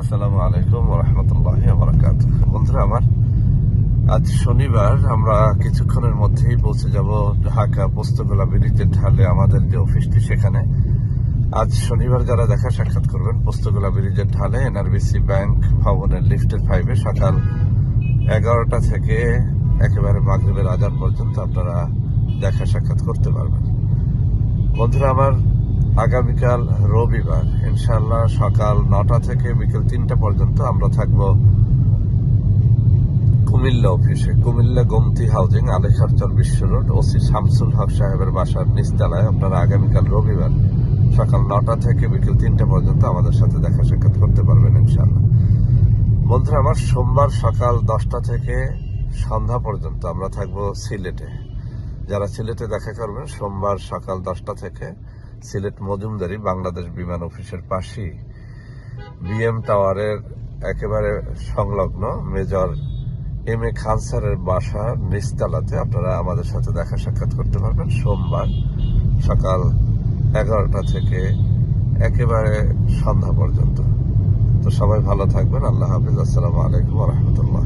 আসসালামু আলাইকুম রহমতুল্লাহ বারাকাত বন্ধুরা, আমার আজ শনিবার, আমরা কিছুক্ষণের মধ্যেই পৌঁছে যাব ঢাকা পোস্তগোলা ব্রিজের ঢালে। আমাদের যে অফিসটি সেখানে। আজ শনিবার যারা দেখা সাক্ষাৎ করবেন, পোস্তগোলা ব্রিজের ঢালে, এনআরবিসি ব্যাংক ভবনের লিফটের ফাইভে সকাল এগারোটা থেকে একেবারে মাগরিবের আজান পর্যন্ত আপনারা দেখা সাক্ষাৎ করতে পারবেন। বন্ধুরা, আমার আগামীকাল রবিবার। ইনশাল্লাহ সকাল নটা থেকে বিকেল তিনটা পর্যন্ত আমরা থাকব কুমিল্লা অফিসে। কুমিল্লা গোমতি হাউজিং আলেখারচর বিশ্ব রোড, ওসি শামসুল হক সাহেবের বাসার নিচতলায়। আপনারা আগামীকাল রবিবার সকাল নটা থেকে বিকেল তিনটা পর্যন্ত আমাদের সাথে দেখা সাক্ষাৎ করতে পারবেন ইনশাল্লাহ বন্ধুরা, আমার সোমবার সকাল দশটা থেকে সন্ধ্যা পর্যন্ত আমরা থাকব সিলেটে। যারা সিলেটে দেখা করবেন, সোমবার সকাল দশটা থেকে সিলেট মজুমদারি বাংলাদেশ বিমান অফিসের পাশেই। বিএম টাওয়ারের একেবারে সংলগ্ন মেজর এম এ খান স্যারের বাসা নিচতলাতে। আপনারা আমাদের সাথে দেখা সাক্ষাৎ করতে পারবেন। সোমবার সকাল এগারোটা থেকে একেবারে সন্ধ্যা পর্যন্ত। তো সবাই ভালো থাকবেন। আল্লাহ হাফিজ। আসসালামু আলাইকুম রহমতুল্লাহ।